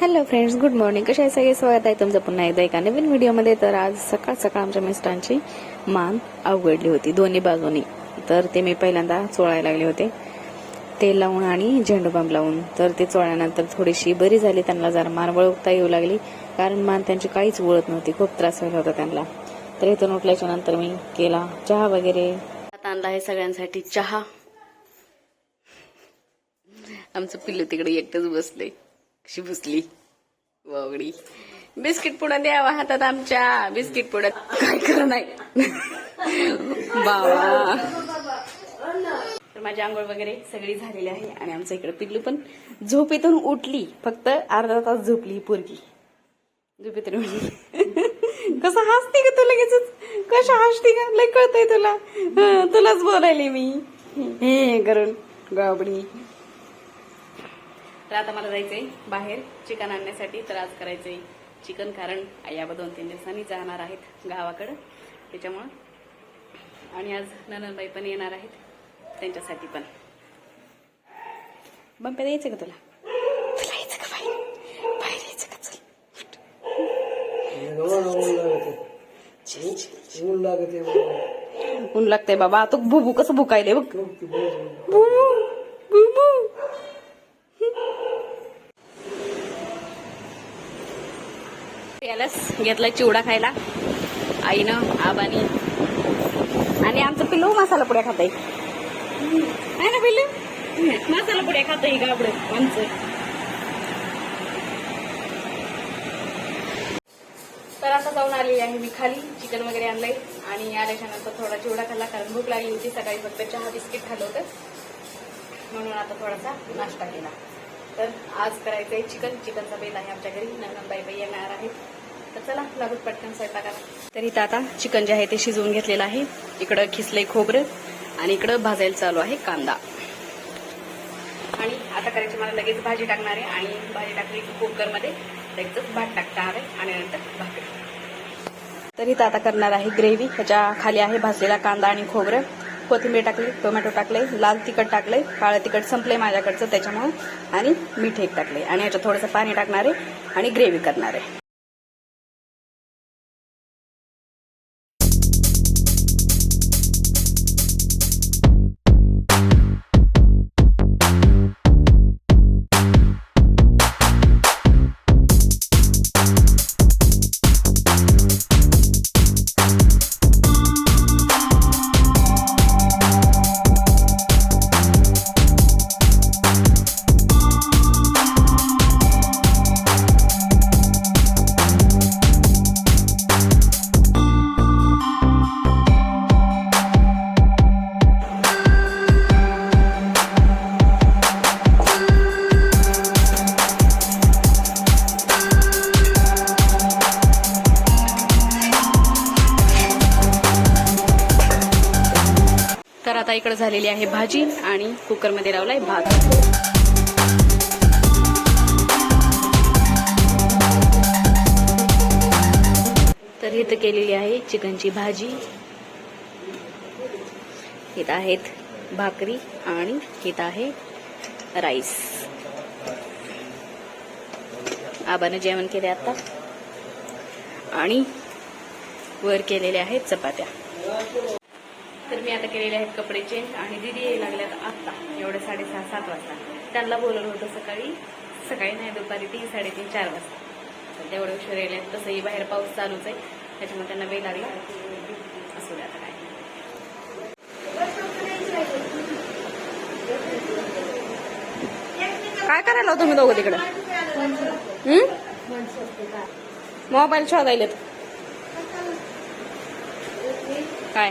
Hello friends good morning कशा आहे सगळे? स्वागत आहे तुमचं पुन्हा एकदा एका नवीन व्हिडिओमध्ये. तर आज सकाळ सकाळ आमच्या मिस्टरांची मान अवघडली होती दोन्ही बाजूनी. तर ते मी पहिल्यांदा चोळायला लागले होते. तेल लावून आणि झेंडूबाम लावून. तर ते चोळल्यानंतर थोडीशी बरी झाली त्यांना जरा मान वळवता येऊ लागली. कारण मान त्यांची काहीच वळत नव्हती खूप त्रास व्हायला होता त्यांना. तर इथून उठल्याच्या नंतर मी केला चहा वगैरे. आणला आहे सगळ्यांसाठी चहा. आमचं पिल्लू तिकडे एकटंच बसले कशी भुसली वावडी बिस्किट पुढं द्यावा हातात आमच्या. बिस्किट पुढं. काय कर नाही. बाबा. तर माझी आंघोळ वगैरे सगळी झालेली आहे आणि आमचं इकडे पिल्लू पण झोपेतून उठली. फक्त अर्धा तास झोपली पोरगी. झोपेतून उठली. कसं हसते का तू लगेच कशा हसते का लय कळतंय तुला. तुलाच बोलायले मी. हे करून. गाबडी तर आता मला जायचंय बाहेर चिकन आणण्यासाठी. तर आज करायचंय चिकन कारण आई आबा दोन तीन दिवसांनी जाणार आहेत गावाकडं. त्याच्यामुळं. आणि आज ननंदबाई पण येणार आहेत. त्यांच्यासाठी पण. बंप्या यायचं का तुला. ऊन लागते. बाबा. तू बुबू कसं भुकायले बघ. बुबू बुबू यालाच घेतला चिवडा खायला. आईनं आबानी. आणि आमचं पिल्लू मसाला पुड्या खात आहे. ना पिल्लू? मसाला पुड्या आहे गाबड आमचं. तर आता जाऊन आलेली आहे मी खाली. चिकन वगैरे आणलंय. आणि आल्याच्यानंतर थोडा चिवडा खाल्ला कारण भूक लागली होती. सकाळी फक्त चहा बिस्किट खाल्लं होतं. म्हणून आता थोडासा नाश्ता केला. तर आज करायचंय चिकन. चिकनचा बेल आहे आमच्या घरी. नंदनबाई बाई येणार आहेत. तर चला लागत पटकन स्वयंपाकाला तर इथं आता चिकन जे आहे ते शिजवून घेतलेलं आहे. इकडं खिसले खोबरं आणि इकडं भाजायला चालू आहे कांदा. आणि आता करायची मला लगेच भाजी टाकणार आहे आणि भाजी टाकली की कुकरमध्ये लगेचच भात टाकणार आहे आणि नंतर भाकरी. तर इथं आता करणार आहे ग्रेव्ही. ह्याच्या खाली आहे भाजलेला कांदा आणि खोबरं. कोथिंबीर टाकली टोमॅटो टाकले लाल तिखट टाकले काळं तिखट संपले माझ्याकडचं त्याच्यामुळं आणि मीठ एक टाकले आणि याच्यात थोडंसं पाणी टाकणार आहे आणि ग्रेव्ही करणार. आहे इकडे झालेली आहे भाजी आणि कुकरमध्ये लावलाय भात. तर इथं केलेली आहे चिकनची भाजी. इथं आहेत भाकरी आणि इथं आहे राईस. आबानं जेवण केले आता. आणि वर केलेल्या आहेत चपात्या. तर मी आता केलेले आहेत कपडे चेंज आणि दिदी यायला लागल्यात आत्ता. एवढ्या साडेसहा सात वाजता. त्यांना बोलवलं होतं सकाळी सकाळी नाही दुपारी तीन साडेतीन चार वाजता. तर तेवढ्या उशीर यायला आहेत तसंही बाहेर पाऊस चालूच आहे. त्याच्यामुळे त्यांना वेळ लागला. असू द्या आता काय. काय करायला तुम्ही दोघं तिकडं? मोबाईल शोधायलेत. काय?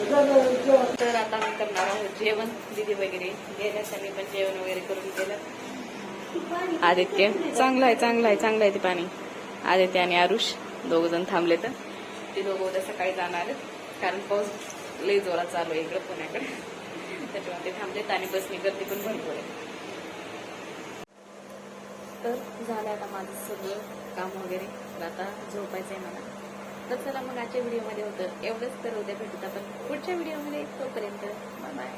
तर आता मी करणार आहोत जेवण दिदी वगैरे गेल्या त्यांनी पण जेवण वगैरे करून गेलं आदित्य चांगलं आहे चांगलं आहे चांगलं आहे ते पाणी. आदित्य आणि आरुष दोघ जण थांबले तर. ते दोघं उद्या सकाळी जाणार आहेत. कारण पाऊस लई जोरात चालू आहे इकडं पुण्याकडे. त्याच्यामुळे ते थांबलेत आणि बसनी गर्दी पण भरपूर आहे. तर झालं आता माझं सगळं काम वगैरे. आता झोपायचं आहे मला. तर चला मग आजच्या व्हिडिओमध्ये होतं. एवढंच तर उद्या भेटत आपण पुढच्या व्हिडिओमध्ये. तोपर्यंत बाय